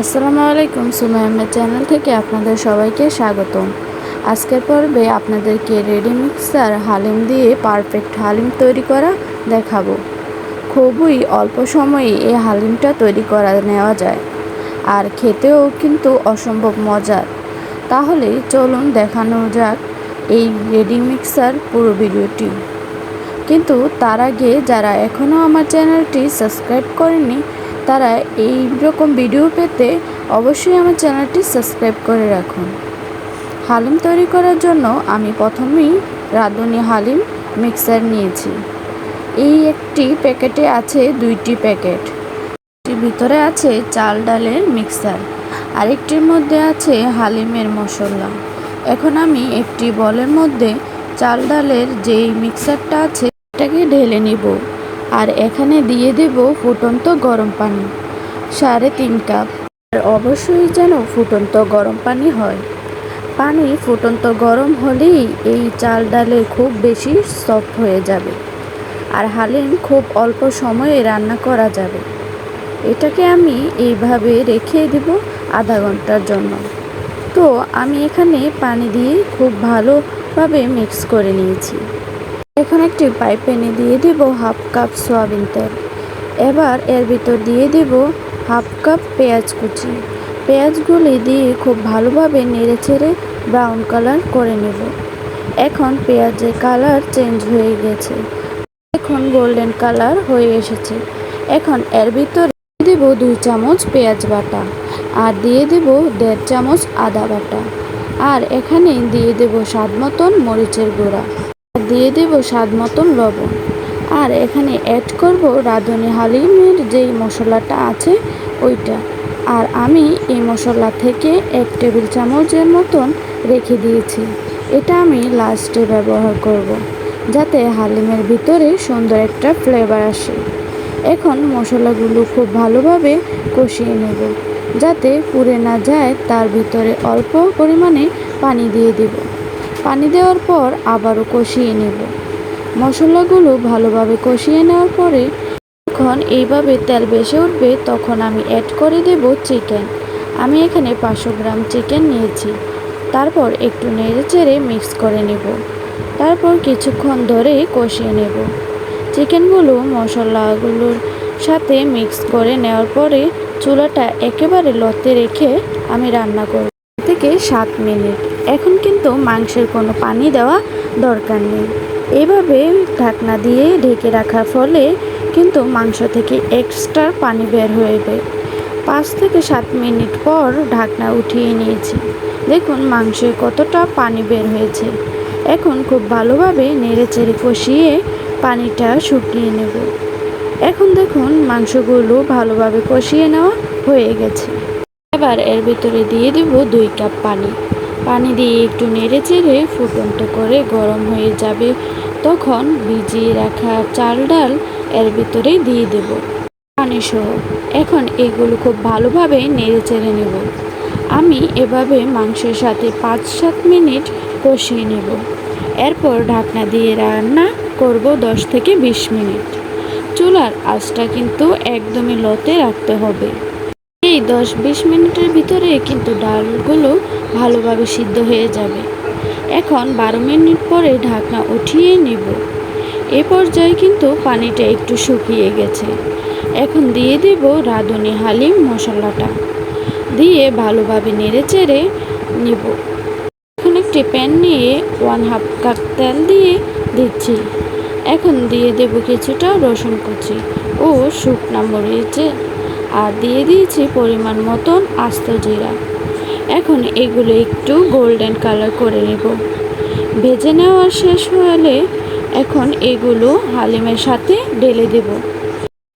আসসালামু আলাইকুম সুমাই চ্যানেল থেকে আপনাদের সবাইকে স্বাগতম। আজকের পর্বে আপনাদেরকে রেডি মিক্সার হালিম দিয়ে পারফেক্ট হালিম তৈরি করা দেখাবো। খুবই অল্প সময়ে এই হালিমটা তৈরি করা নেওয়া যায়। আর খেতেও কিন্তু অসম্ভব মজার। তাহলে চলুন দেখানো যাক এই রেডি মিক্সার পুরো ভিডিওটি। কিন্তু তার আগে যারা এখনও আমার চ্যানেলটি সাবস্ক্রাইব করেনি তারা এই রকম ভিডিও পেতে অবশ্যই আমার চ্যানেলটি সাবস্ক্রাইব করে রাখুন। হালিম তৈরি করার জন্য আমি প্রথমেই রাঁধুনি হালিম মিক্সার নিয়েছি। এই একটি প্যাকেটে আছে দুইটি প্যাকেট। ভিতরে আছে চাল ডালের মিক্সার। আরেকটির মধ্যে আছে হালিমের মশলা। এখন আমি একটি বলের মধ্যে চাল ডালের যেই মিক্সারটা আছে, সেটাকে ঢেলে নিব। আর এখানে দিয়ে দেব ফুটন্ত গরম পানি, সাড়ে তিন কাপ। আর অবশ্যই যেন ফুটন্ত গরম পানি হয়। পানি ফুটন্ত গরম হলেই এই চাল ডালে খুব বেশি সফট হয়ে যাবে আর হালিম খুব অল্প সময়ে রান্না করা যাবে। এটাকে আমি এইভাবে রেখে দেব আধা ঘণ্টার জন্য। তো আমি এখানে পানি দিয়ে খুব ভালোভাবে মিক্স করে নিয়েছি। এখন একটি পাইপ এনে দিয়ে দেব হাফ কাপ সয়াবিন তেল। এবার এর ভিতর দিয়ে দেব হাফ কাপ পেঁয়াজ কুচি। পেঁয়াজগুলি দিয়ে খুব ভালোভাবে নেড়ে ছেড়ে ব্রাউন কালার করে নেব। এখন পেঁয়াজের কালার চেঞ্জ হয়ে গেছে। এখন গোল্ডেন কালার হয়ে এসেছে। এখন এর ভিতর দেব দুই চামচ পেঁয়াজ বাটা আর দিয়ে দেব দেড় চামচ আদা বাটা। আর এখানে দিয়ে দেব স্বাদ মতন মরিচের গুঁড়া। দিয়ে দেব স্বাদ মতন লবণ। আর এখানে অ্যাড করব রাঁধুনি হালিমের যেই মশলাটা আছে, ওইটা। আর আমি এই মশলা থেকে এক টেবিল চামচের মতন রেখে দিয়েছি। এটা আমি লাস্টে ব্যবহার করব। যাতে হালিমের ভিতরে সুন্দর একটা ফ্লেভার আসে। এখন মশলাগুলো খুব ভালোভাবে কষিয়ে নেব, যাতে পুড়ে না যায়, তার ভিতরে অল্প পরিমাণে পানি দিয়ে দেব। পানি দেওয়ার পর আবারও কষিয়ে নেব। মশলাগুলো ভালোভাবে কষিয়ে নেওয়ার পরে যখন এইভাবে তেল বেশি উঠবে, তখন আমি অ্যাড করে দেব চিকেন আমি এখানে পাঁচশো গ্রাম চিকেন নিয়েছি। তারপর একটু নেড়ে চেড়ে মিক্স করে নেব। তারপর কিছুক্ষণ ধরে কষিয়ে নেব। চিকেনগুলো মশলাগুলোর সাথে মিক্স করে নেওয়ার পরে চুলাটা একেবারে লতে রেখে আমি রান্না করব। থেকে সাত মিনিট। এখন কিন্তু মাংসের কোনো পানি দেওয়া দরকার নেই। এভাবে ঢাকনা দিয়ে ঢেকে রাখার ফলে কিন্তু মাংস থেকে এক্সট্রা পানি বের হয়ে পাঁচ থেকে সাত মিনিট পর ঢাকনা উঠিয়ে নিয়েছি। দেখুন মাংসে কতটা পানি বের হয়েছে। এখন খুব ভালোভাবে নেড়ে চেড়ে কষিয়ে পানিটা শুকিয়ে নেব। এখন দেখুন মাংসগুলো ভালোভাবে কষিয়ে নেওয়া হয়ে গেছে। এবার এর ভিতরে দিয়ে দেব দুই কাপ পানি। পানি দিয়ে একটু নেড়ে চেড়ে ফুটন্ত করে গরম হয়ে যাবে, তখন ভিজিয়ে রাখা চাল ডাল এর ভিতরে দিয়ে দেব পানি সহ এখন এগুলো খুব ভালোভাবে নেড়ে চেড়ে নেব। আমি এভাবে মাংসের সাথে পাঁচ সাত মিনিট কষিয়ে নেব। এরপর ঢাকনা দিয়ে রান্না করব দশ থেকে বিশ মিনিট। চুলার আঁচটা কিন্তু একদমই লতে রাখতে হবে। এই দশ বিশ মিনিটের ভিতরে কিন্তু ডালগুলো ভালোভাবে সিদ্ধ হয়ে যাবে। এখন বারো মিনিট পরে ঢাকনা উঠিয়ে নেব। এ পর্যায়ে কিন্তু পানিটা একটু শুকিয়ে গেছে। এখন দিয়ে দেব রাঁধুনি হালিম মশলাটা। দিয়ে ভালোভাবে নেড়ে চেড়ে নেব। এখন একটি প্যান নিয়ে ওয়ান হাফ কাপ তেল দিয়ে দিচ্ছি। এখন দিয়ে দেব কিছুটা রসুন কুচি ও শুকনা মরিচে আর দিয়ে দিয়েছি পরিমাণ মতন আস্ত জিরা। এখন এগুলো একটু গোল্ডেন কালার করে নেব। ভেজে নেওয়া শেষ হলে এখন এগুলো হালিমের সাথে ঢেলে দেব।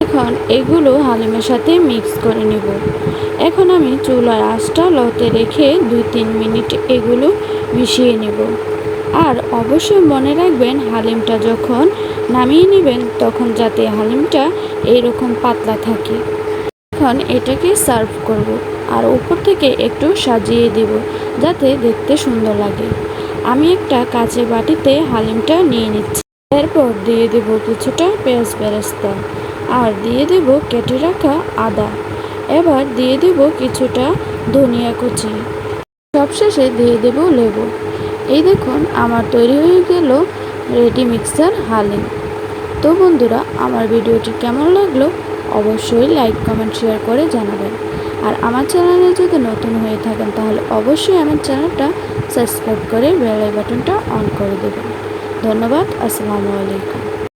এখন এগুলো হালিমের সাথে মিক্স করে নেব। এখন আমি চুলার আঁচটা লতে রেখে দুই তিন মিনিট এগুলো মিশিয়ে নেব। আর অবশ্যই মনে রাখবেন, হালিমটা যখন নামিয়ে নেবেন, তখন যাতে হালিমটা এইরকম পাতলা থাকে। এখন এটাকে সার্ভ করব আর উপর থেকে একটু সাজিয়ে দেব যাতে দেখতে সুন্দর লাগে। আমি একটা কাঁচের বাটিতে হালিমটা নিয়ে নিচ্ছি। এরপর দিয়ে দেব কিছুটা পেঁয়াজ বেরেস্তা আর দিয়ে দেব কেটে রাখা আদা। এবার দিয়ে দেব কিছুটা ধনিয়া কুচি। সবশেষে দিয়ে দেব লেবু। এই দেখুন, আমার তৈরি হয়ে গেল রেডি মিক্সার হালিম। তো বন্ধুরা, আমার ভিডিওটি কেমন লাগল? অবশ্যই লাইক, কমেন্ট, শেয়ার করে জানাবেন। আর আমার চ্যানেলে যদি নতুন হয়ে থাকেন, তাহলে অবশ্যই আমার চ্যানেলটা সাবস্ক্রাইব করে বেল বাটনটা অন করে দেবেন। ধন্যবাদ, আসসালামু আলাইকুম।